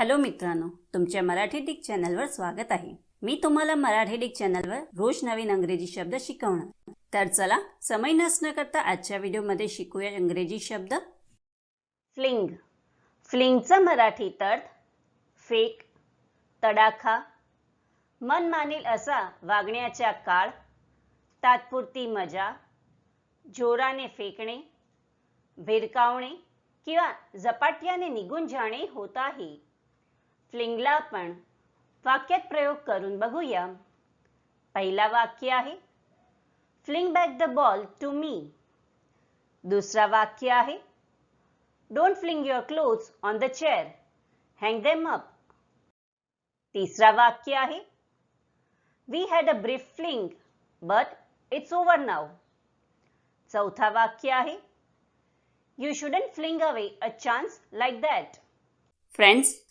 Hello मित्रांनो तुमच्या Marathi Dick चॅनलवर स्वागत आहे. मी तुम्हाला मराठी डिक चॅनलवर रोज नवीन अंग्रेजी शब्द शिकवणार. तर चला समय नसणं करता आजच्या व्हिडिओमध्ये शिकूया इंग्रजी शब्द. फ्लिंग. फ्लिंगचा मराठी अर्थ फेक तडाखा. मन मानील असा वागण्याचा काळ तात्पुरती मजा जोराने फेकणे भिरकावणे किंवा झपाट्याने निघून जाणे होत आहे. फ्लिंगला आपण वाक्यात प्रयोग करून बघूया. पहिला वाक्य आहे fling back the ball to me दुसरा वाक्य आहे don't fling your clothes on the chair hang them up तिसरा वाक्य आहे we had a brief fling but it's over now चौथा वाक्य आहे you shouldn't fling away a chance like that friends